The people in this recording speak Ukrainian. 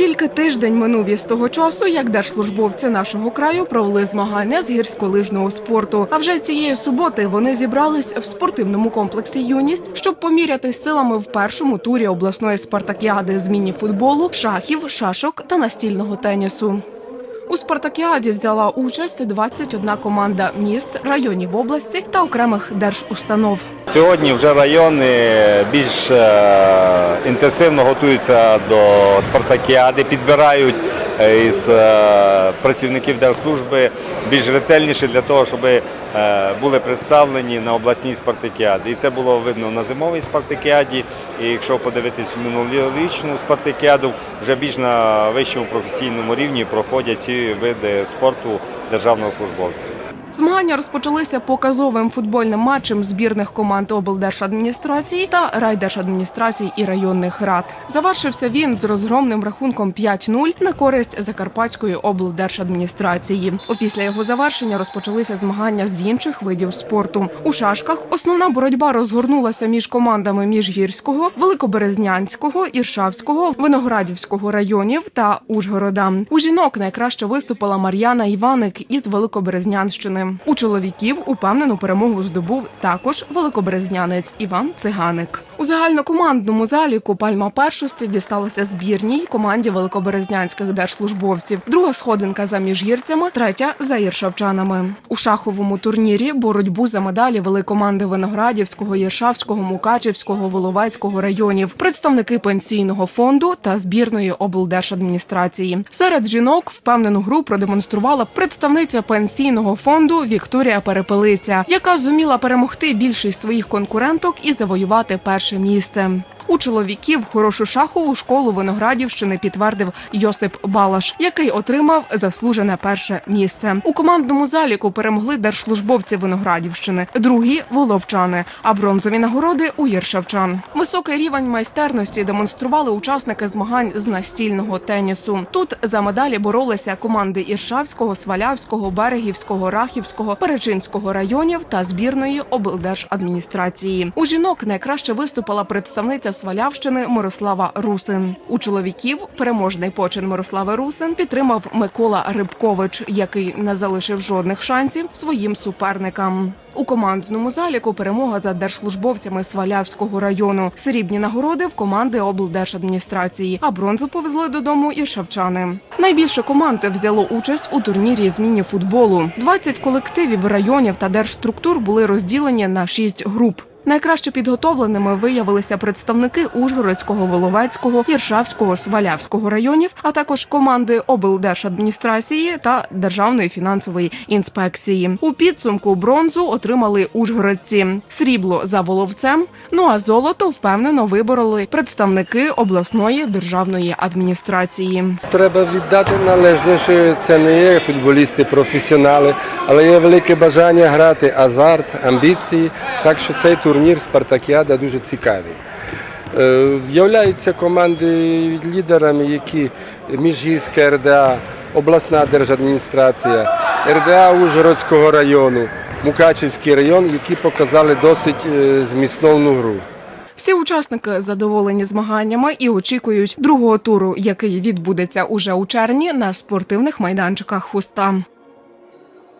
Тільки тиждень минув із того часу, як держслужбовці нашого краю провели змагання з гірськолижного спорту. А вже цієї суботи вони зібрались в спортивному комплексі Юність, щоб помірятись силами в першому турі обласної спартакіади з міні-футболу, шахів, шашок та настільного тенісу. У спартакіаді взяла участь 21 команда міст, районів області та окремих держустанов. Сьогодні вже райони більш е, інтенсивно готуються до спартакіади, підбирають е, із е, працівників держслужби більш ретельніше для того, щоб е, були представлені на обласній спартакіаді. І це було видно на зимовій спартакіаді. І якщо подивитись минулорічну спартакіаду, вже більш на вищому професійному рівні проходять ці види спорту державного службовця. Змагання розпочалися показовим футбольним матчем збірних команд облдержадміністрації та райдержадміністрацій і районних рад. Завершився він з розгромним рахунком 5-0 на користь Закарпатської облдержадміністрації. Опісля його завершення розпочалися змагання з інших видів спорту. У шашках основна боротьба розгорнулася між командами Міжгірського, Великоберезнянського, Іршавського, Виноградівського районів та Ужгорода. У жінок найкраще виступила Мар'яна Іваник із Великоберезнянщини. У чоловіків упевнену перемогу здобув також великобрезнянець Іван Циганик. У загальнокомандному заліку пальма першості дісталася збірній команді великоберезнянських держслужбовців. Друга сходинка за міжгірцями, третя за іршавчанами. У шаховому турнірі боротьбу за медалі вели команди Виноградівського, Єршавського, Мукачівського, Воловецького районів, представники пенсійного фонду та збірної облдержадміністрації. Серед жінок впевнену гру продемонструвала представниця пенсійного фонду Вікторія Перепелиця, яка зуміла перемогти більшість своїх конкуренток і завоювати перше місце. У чоловіків хорошу шахову школу Виноградівщини підтвердив Йосип Балаш, який отримав заслужене перше місце. У командному заліку перемогли держслужбовці Виноградівщини, другі воловчани, а бронзові нагороди у Єршавчан. Високий рівень майстерності демонстрували учасники змагань з настільного тенісу. Тут за медалі боролися команди Іршавського, Свалявського, Берегівського, Рахівського, Перечинського районів та збірної облдержадміністрації. У жінок найкраще виступила представниця Свалявщини Мирослава Русин. У чоловіків переможний почин Мирослави Русин підтримав Микола Рибкович, який не залишив жодних шансів своїм суперникам. У командному заліку перемога за держслужбовцями Свалявського району. Срібні нагороди в команди облдержадміністрації, а бронзу повезли додому і шавчани. Найбільше команд взяло участь у турнірі з міні-футболу. 20 колективів районів та держструктур були розділені на 6 груп. Найкраще підготовленими виявилися представники Ужгородського, Воловецького, Іршавського, Свалявського районів, а також команди облдержадміністрації та Державної фінансової інспекції. У підсумку бронзу отримали ужгородці, срібло за воловцем. Ну а золото впевнено вибороли представники обласної державної адміністрації. Треба віддати належне, що це не є футболісти, професіонали, але є велике бажання грати, азарт, амбіції. Так що цей турнір Спартакіада дуже цікавий. Е, Являються команди лідерами, які Міжгірська РДА, обласна держадміністрація, РДА Ужгородського району, Мукачівський район, які показали досить е, змістовну гру. Всі учасники задоволені змаганнями і очікують другого туру, який відбудеться уже у червні на спортивних майданчиках Хуста.